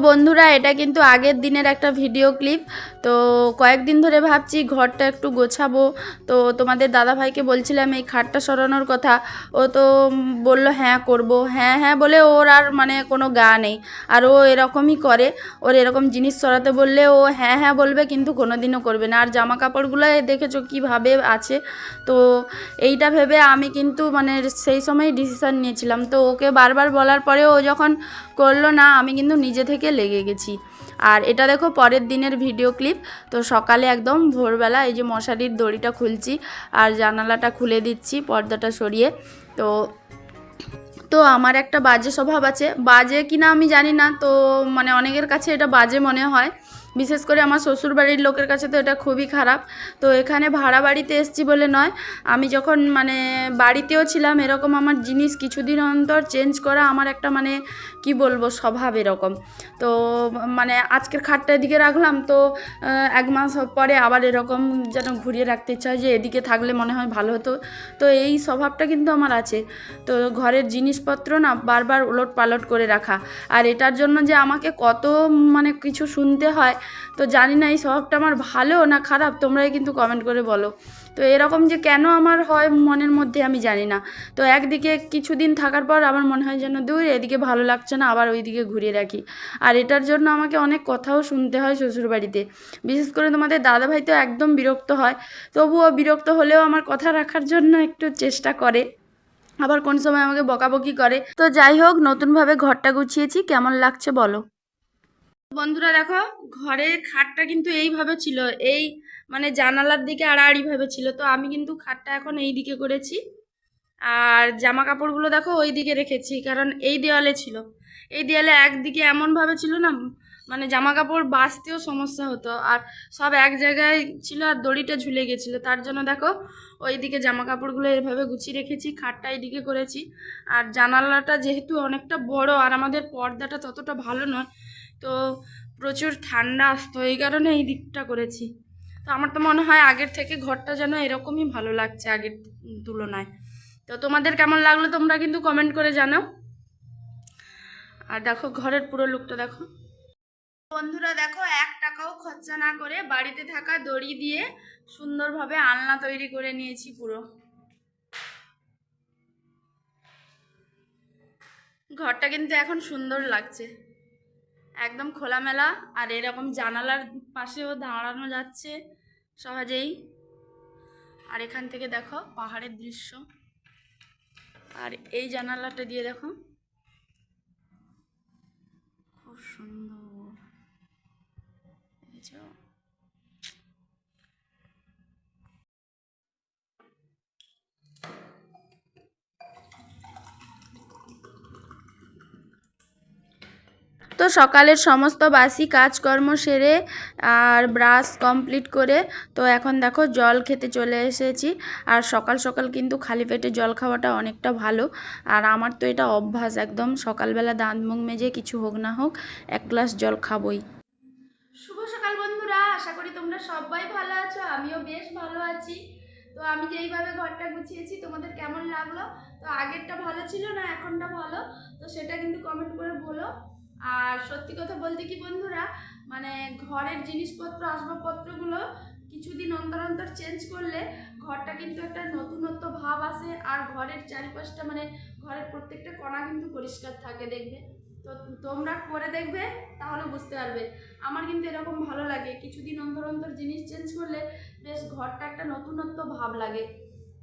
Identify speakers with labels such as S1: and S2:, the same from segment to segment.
S1: বন্ধুরা এটা কিন্তু আগের দিনের একটা ভিডিও ক্লিপ তো কয়েকদিন ধরে ভাবছি ঘরটা একটু গোছাবো। তো তোমাদের দাদাভাইকে বলছিলাম এই খাটটা সরানোর কথা। ও তো বলল হ্যাঁ করব। হ্যাঁ হ্যাঁ বলে ওর আর মানে কোনো গা নেই। আর ও এরকমই করে। ওর এরকম জিনিস সরাতে বললে ও হ্যাঁ হ্যাঁ বলবে, কিন্তু কোনো দিনও করবে না। আর জামা কাপড়গুলো দেখেছ কীভাবে আছে? তো এইটা ভেবে আমি কিন্তু মানে সেই সময় ডিসিশান নিয়েছিলাম। তো ওকে বারবার বলার পরে ও যখন করল না, আমি কিন্তু নিজে থেকে লেগে গেছি। আর এটা দেখো পরের দিনের ভিডিও ক্লিপ তো সকালে একদম ভোরবেলা এই যে মশারির দড়িটা খুলছি আর জানালাটা খুলে দিচ্ছি পর্দাটা সরিয়ে। তো তো আমার একটা বাজে স্বভাব আছে। বাজে কিনা আমি জানি না। তো মানে অনেকের কাছে এটা বাজে মনে হয়। বিশেষ করে আমার শ্বশুর বাড়ির লোকের কাছে তো এটা খুবই খারাপ। তো এখানে ভাড়া বাড়িতে এসছি বলে নয়। আমি যখন মানে বাড়িতেও ছিলাম, এরকম আমার জিনিস কিছুদিন অন্তর চেঞ্জ করা আমার একটা মানে কি বলব, স্বভাব এরকম। তো মানে আজকের খাটটা এদিকে রাখলাম তো এক মাস পরে আবার এরকম যেন ঘুরিয়ে রাখতে ইচ্ছা হয় যে এদিকে থাকলে মনে হয় ভালো হতো। তো এই স্বভাবটা কিন্তু আমার আছে। তো ঘরের জিনিসপত্র না বারবার উলট পালট করে রাখা। আর এটার জন্য যে আমাকে কত মানে কিছু শুনতে হয় তো জানি না এই স্বভাবটা আমার ভালো না খারাপ, তোমরাই কিন্তু কমেন্ট করে বলো। তো এরকম যে কেন আমার হয় মনের মধ্যে আমি জানি না। তো একদিকে কিছুদিন থাকার পর আমার মনে হয় যেন দূর, এদিকে ভালো লাগছে না, আবার ওইদিকে ঘুরিয়ে রাখি। আর এটার জন্য আমাকে অনেক কথাও শুনতে হয় শ্বশুরবাড়িতে। বিশেষ করে তোমাদের দাদাভাই তো একদম বিরক্ত হয়, তবুও বিরক্ত হলেও আমার কথা রাখার জন্য একটু চেষ্টা করে। আবার কোন সময় আমাকে বকাবকি করে। তো যাই হোক, নতুনভাবে ঘরটা গুছিয়েছি, কেমন লাগছে বলো। বন্ধুরা দেখো, ঘরের খাটটা কিন্তু এইভাবে ছিল। এই মানে জানালার দিকে আড়াআড়িভাবে ছিল। তো আমি কিন্তু খাটটা এখন এই দিকে করেছি। আর জামা কাপড়গুলো দেখো ওই দিকে রেখেছি, কারণ এই দেওয়ালে ছিল। এই দেওয়ালে একদিকে এমনভাবে ছিল না মানে জামা কাপড় বাঁচতেও সমস্যা হতো। আর সব এক জায়গায় ছিল আর দড়িটা ঝুলে গেছিল। তার জন্য দেখো ওই দিকে জামা কাপড়গুলো এভাবে গুছিয়ে রেখেছি, খাটটা এইদিকে করেছি। আর জানালাটা যেহেতু অনেকটা বড়, আর আমাদের পর্দাটা ততটা ভালো নয় তো প্রচুর ঠান্ডা, আসতো, এই কারণে এই দিকটা করেছি। তো আমার তো মনে হয় আগের থেকে ঘরটা যেন এরকমই ভালো লাগছে আগের তুলনায়। তো তোমাদের কেমন লাগল তোমরা কিন্তু কমেন্ট করে জানাও। আর দেখো ঘরের পুরো লুকটা দেখো। বন্ধুরা দেখো, এক টাকাও খরচা না করে বাড়িতে থাকা দড়ি দিয়ে সুন্দরভাবে আলনা তৈরি করে নিয়েছি পুরো। ঘরটা কিন্তু এখন সুন্দর লাগছে। একদম খোলামেলা, আর এরকম জানালার পাশেও দাঁড়ানো যাচ্ছে সহজেই। আর এখান থেকে দেখো পাহাড়ের দৃশ্য। আর এই জানালাটা দিয়ে দেখো। খুব সুন্দর। তো সকালের সমস্ত বাসি কাজকর্ম সেরে আর ব্রাশ কমপ্লিট করে, তো এখন দেখো জল খেতে চলে এসেছি। আর সকাল সকাল কিন্তু খালি পেটে জল খাওয়াটা অনেকটা ভালো। আর আমার তো এটা অভ্যাস একদম, সকালবেলা দাঁত মুখ মেজে কিছু হোক না হোক, এক গ্লাস জল খাবই। শুভ সকাল বন্ধুরা, আশা করি তোমরা সবাই ভালো আছো, আমিও বেশ ভালো আছি। তো আমি যেইভাবে ঘরটা গুছিয়েছি, তোমাদের কেমন লাগল? তো আগেরটা ভালো ছিল না, এখনটা ভালো, তো সেটা কিন্তু কমেন্ট করে বলো। আর সত্যি কথা বলতে কি বন্ধুরা মানে ঘরের জিনিসপত্র, আসবাবপত্রগুলো কিছুদিন অন্তর অন্তর চেঞ্জ করলে ঘরটা কিন্তু একটা নতুনত্ব ভাব আসে আর ঘরের চারিপাশটা মানে ঘরের প্রত্যেকটা কণা কিন্তু পরিষ্কার থাকে দেখবে। তো তোমরা করে দেখবে, তাহলে বুঝতে পারবে। আমার কিন্তু এরকম ভালো লাগে, কিছুদিন অন্তর অন্তর জিনিস চেঞ্জ করলে বেশ ঘরটা একটা নতুনত্ব ভাব লাগে।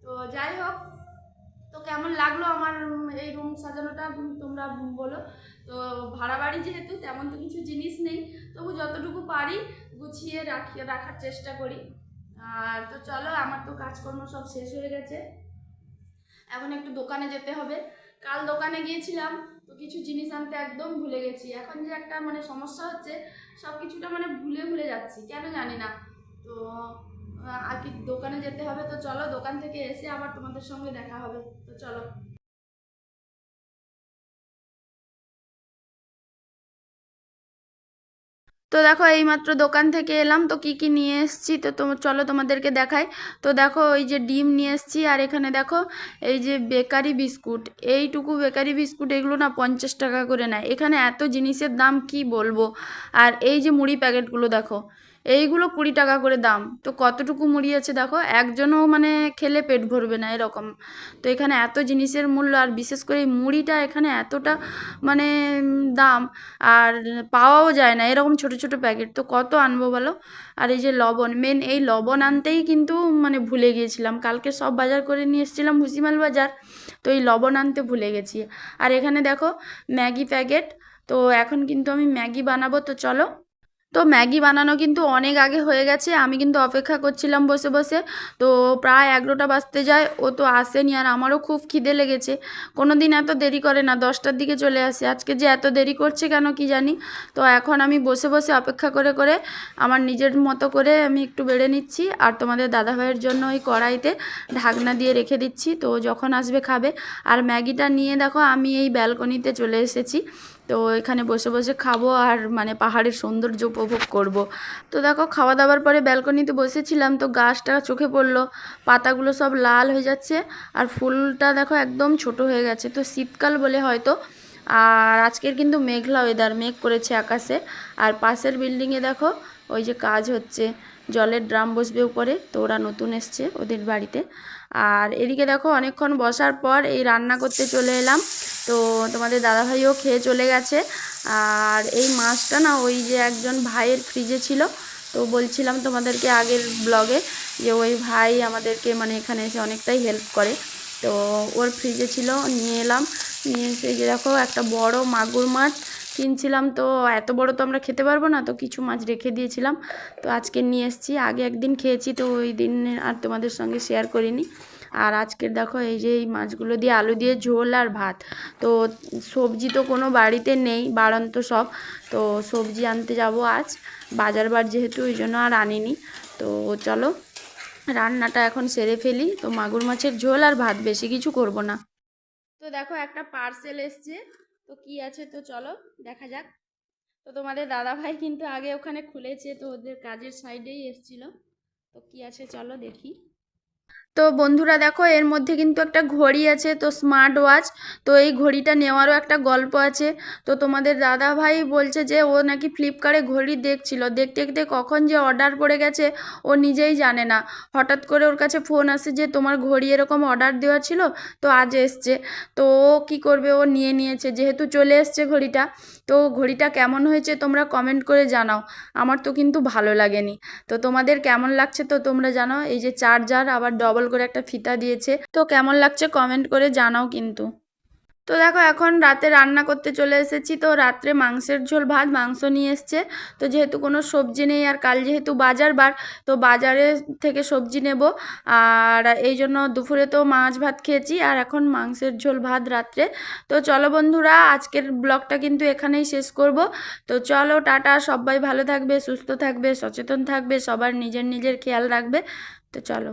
S1: তো যাই হোক তো কেমন লাগল আমার এই রুম সাজানোটা? তোমরা বলো। তো ভাড়া বাড়ি যেহেতু, তেমন তো কিছু জিনিস নেই। তবু যতটুকু পারি গুছিয়ে রাখি, রাখার চেষ্টা করি। আর তো চলো, আমার তো কাজকর্ম সব শেষ হয়ে গেছে। এখন একটু দোকানে যেতে হবে। কাল দোকানে গিয়েছিলাম, তো কিছু জিনিস আনতে একদম ভুলে গেছি। এখন যে একটা মানে সমস্যা হচ্ছে সব কিছুটা মানে ভুলে ভুলে যাচ্ছি। কেন জানি না। তো আর কি দোকানে যেতে হবে। তো চলো দোকান থেকে এসে আবার তোমাদের সঙ্গে দেখা হবে। তো চলো। তো দেখো, এইমাত্র দোকান থেকে এলাম। তো কি কি নিয়ে এসেছি? তো তোম, চলো তোমাদেরকে দেখাই। তো দেখো, ওই যে ডিম নিয়ে এসেছি। আর এখানে দেখো, এই যে বেকারি বিস্কুট। এইটুকু বেকারি বিস্কুট, এগুলো না পঞ্চাশ টাকা করে নেয়। এখানে এত জিনিসের দাম কি বলব? আর এই যে মুড়ি প্যাকেটগুলো দেখো এইগুলো কুড়ি টাকা করে দাম। তো কতটুকু মুড়ি আছে দেখো? একজনও মানে খেলে পেট ভরবে না এরকম। তো এখানে এত জিনিসের মূল্য, আর বিশেষ করে এই মুড়িটা এখানে এতটা মানে দাম, আর পাওয়াও যায় না। এরকম ছোট ছোট প্যাকেট। তো কত আনব বলো? আর এই যে লবণ মেন এই লবণ আনতেই কিন্তু মানে ভুলে গিয়েছিলাম। কালকে সব বাজার করে নিয়ে এসেছিলাম ভুসিমাল বাজার। তো এই লবণ আনতে ভুলে গেছি। আর এখানে দেখো ম্যাগি প্যাকেট। তো এখন কিন্তু আমি ম্যাগি বানাবো। তো চলো তো ম্যাগি বানানো কিন্তু অনেক আগে হয়ে গেছে। আমি কিন্তু অপেক্ষা করছিলাম বসে বসে। তো প্রায় এগারোটা বাজতে যায়, ও তো আসেনি আর আমারও খুব খিদে লেগেছে। কোনো দিন এত দেরি করে না, দশটার দিকে চলে আসে। আজকে যে এত দেরি করছে কেন কি জানি? তো এখন আমি বসে বসে অপেক্ষা করে করে আমার নিজের মতো করে আমি একটু বেড়ে নিচ্ছি আর তোমাদের দাদাভাইয়ের জন্য ওই কড়াইতে ঢাকনা দিয়ে রেখে দিচ্ছি। তো যখন আসবে, খাবে। আর ম্যাগিটা নিয়ে দেখো, আমি এই ব্যালকনিতে চলে এসেছি। তো এখানে বসে বসে খাব আর মানে পাহাড়ের সৌন্দর্য উপভোগ করব। তো দেখো খাওয়া দাওয়ার পরে ব্যালকনিতে বসেছিলাম তো গাছটা চোখে পড়ল, পাতাগুলো সব লাল হয়ে যাচ্ছে আর ফুলটা দেখো একদম ছোট হয়ে গেছে, তো শীতকাল বলে হয়তো। আর আজকের কিন্তু মেঘলা ওয়েদার মেঘ করেছে আকাশে। আর পাশের বিল্ডিংয়ে দেখো, ওই যে কাজ হচ্ছে। জলের ড্রাম বসবে উপরে, তো ওরা নতুন এসছে ওদের বাড়িতে। আর এদিকে দেখো অনেকক্ষণ বসার পর এই রান্না করতে চলে এলাম। তো তোমাদের দাদাভাইও খেয়ে চলে গেছে। আর এই মাছটা না ওই যে একজন ভাইয়ের ফ্রিজে ছিল, তো বলছিলাম তোমাদেরকে আগের ব্লগে যে ওই ভাই আমাদেরকে মানে এখানে এসে অনেকটাই হেল্প করে। তো ওর ফ্রিজে ছিল, নিয়ে এলাম। নিয়ে এসে যে দেখো একটা বড় মাগুর মাছ কিনছিলাম তো এত বড় তো আমরা খেতে পারব না, তো কিছু মাছ রেখে দিয়েছিলাম। তো আজকে নিয়ে এসেছি, আগে একদিন খেয়েছি তো ওই দিন আর তোমাদের সঙ্গে শেয়ার করিনি। আর আজকের দেখো এই যে এই মাছগুলো দিয়ে আলু দিয়ে ঝোল আর ভাত। তো সবজি তো কোনো বাড়িতে নেই বাড়ন্ত সব। তো সবজি আনতে যাব আজ, বাজার বার যেহেতু ওই জন্য আর আনিনি। তো চলো, রান্নাটা এখন সেরে ফেলি। তো মাগুর মাছের ঝোল আর ভাত, বেশি কিছু করব না। তো দেখো একটা পার্সেল এসছে। তো কি আছে? তো চলো, দেখা যাক। তো তোমাদের দাদা ভাই কিন্তু আগে ওখানে খুলেছে, তো ওদের কাজের সাইডেই এসছিল। তো কি আছে? চলো দেখি। তো বন্ধুরা দেখো, এর মধ্যে কিন্তু একটা ঘড়ি আছে, তো স্মার্ট ওয়াচ তো এই ঘড়িটা নেওয়ারও একটা গল্প আছে। তো তোমাদের দাদা ভাই বলছে যে, ও নাকি ফ্লিপকার্টে ঘড়ি দেখছিল। দেখতে দেখতে কখন যে অর্ডার পড়ে গেছে, ও নিজেই জানে না। হঠাৎ করে ওর কাছে ফোন আসে যে, তোমার ঘড়ি এরকম অর্ডার দেওয়া ছিল, তো আজ এসছে। তো ও কী করবে? ও নিয়ে নিয়েছে। যেহেতু চলে এসছে ঘড়িটা, তো ঘড়িটা কেমন হয়েছে তোমরা কমেন্ট করে জানাও। আমার তো কিন্তু ভালো লাগেনি। তো তোমাদের কেমন লাগছে তো তোমরা জানাও। এই যে চার্জার আবার ডবল করে একটা ফিতা দিয়েছে। তো কেমন লাগছে কমেন্ট করে জানাও কিন্তু। তো দেখো এখন রাতে রান্না করতে চলে এসেছি। তো রাত্রে মাংসের ঝোল, ভাত, মাংস নিয়ে এসছে। তো যেহেতু কোনো সবজি নেই আর কাল যেহেতু বাজার বার, তো বাজারে থেকে সবজি নেব। আর এই জন্য দুপুরে তো মাছ ভাত খেয়েছি আর এখন মাংসের ঝোল, ভাত রাত্রে। তো চলো বন্ধুরা, আজকের ব্লগটা কিন্তু এখানেই শেষ করব। তো চলো, টাটা, সবাই ভালো থাকবে, সুস্থ থাকবে, সচেতন থাকবে, সবার নিজের নিজের খেয়াল রাখবে। তো চলো।